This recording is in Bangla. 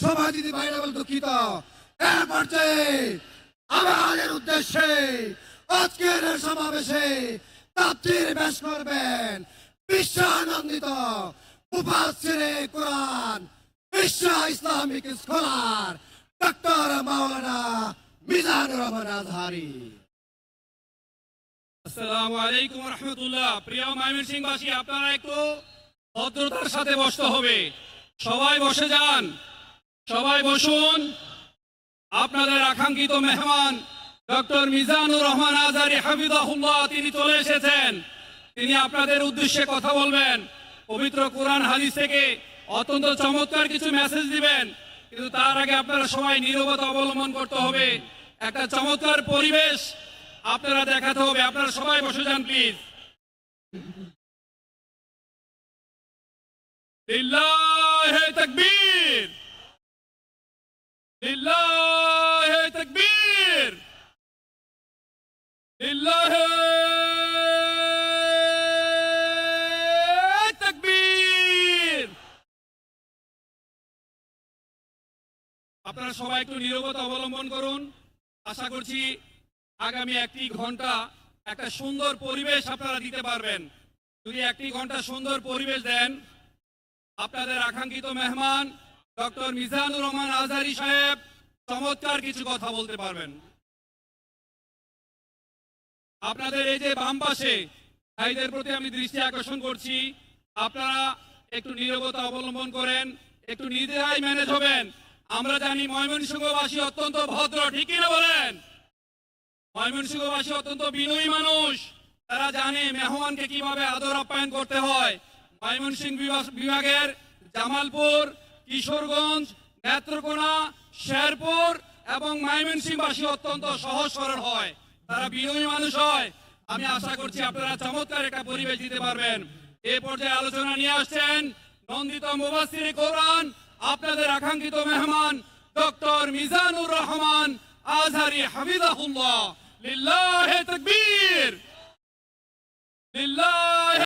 সভাপতি ভাইরা বল দুঃখিত এ পর্যায়ে আমাদের উদ্দেশ্যে আজকের সমাবেশে তাপ্তির বেশ করবেন বিশ্বানন্দিত মুফাসসিরে কোরআন বিশ্ব ইসলামিক স্কলার ডক্টর মাওলানা মিজানুর রহমান আজহারি। আসসালামু আলাইকুম রহমতুল্লাহ। প্রিয় ময়মনসিংহবাসী, আপনারা একটু ভদ্রতার সাথে বসতে হবে। সবাই বসে যান। সবাই বসুন। আপনাদের আকাঙ্ক্ষিত মেহমান ডক্টর মিজানুর রহমান আজারি হাফিজাহুল্লাহ, তিনি চলে এসেছেন। তিনি আপনাদের উদ্দেশ্যে কথা বলবেন। পবিত্র কোরআন হাদিস থেকে অত্যন্ত চমৎকার কিছু মেসেজ দিবেন। কিন্তু তার আগে আপনারা সবাই নীরবতা অবলম্বন করতে হবে। একটা চমৎকার পরিবেশ আপনারা দেখাতে হবে। আপনারা সবাই বসে যান প্লিজ লিল্লাহে তাকবীর। লিল্লাহে তাকবীর লিল্লাহে তাকবীর আপনারা সবাই একটু নীরবতা অবলম্বন করুন। আশা করছি আগামী একটি ঘণ্টা একটা সুন্দর পরিবেশ আপনারা দিতে পারবেন। যদি একটি ঘণ্টা সুন্দর পরিবেশ দেন, আপনাদের আকাঙ্ক্ষিত মেহমান ডক্টর মিজানুর রহমান আজহারি সাহেব, চমৎকার কিছু কথা বলতে পারবেন। আপনাদের এই যে বাম পাশে ভাইদের প্রতি আমি দৃষ্টি আকর্ষণ করছি, আপনারা একটু নীরবতা অবলম্বন করেন, একটু নির্দ্বিধায় ম্যানেজ হবেন। আমরা জানি ময়মনসিংহবাসী অত্যন্ত ভদ্র, ঠিক কিনা বলেন? ময়মনসিংহবাসী অত্যন্ত বিনয়ী মানুষ, তারা জানে মেহমানকে কীভাবে আদর আপ্যায়ন করতে হয়। ময়মনসিংহ বিভাগ- বিভাগের জামালপুর কিশোরগঞ্জ, নেত্রকোনা, শেরপুর এবং ময়মনসিংহবাসী অত্যন্ত সহজ সরল হয়। তারা বিনয়ী মানুষ হয়। আমি আশা করছি আপনারা চমৎকার একটা পরিবেশ দিতে পারবেন। এই পর্যায়ে আলোচনা নিয়ে আসছেন নন্দিত মুবাসির কোরআন, আপনাদের আকাঙ্ক্ষিত মেহমান ডক্টর মিজানুর রহমান আজহারি হাফিজাহুল্লাহ। লিল্লাহে তাকবীর! লিল্লাহে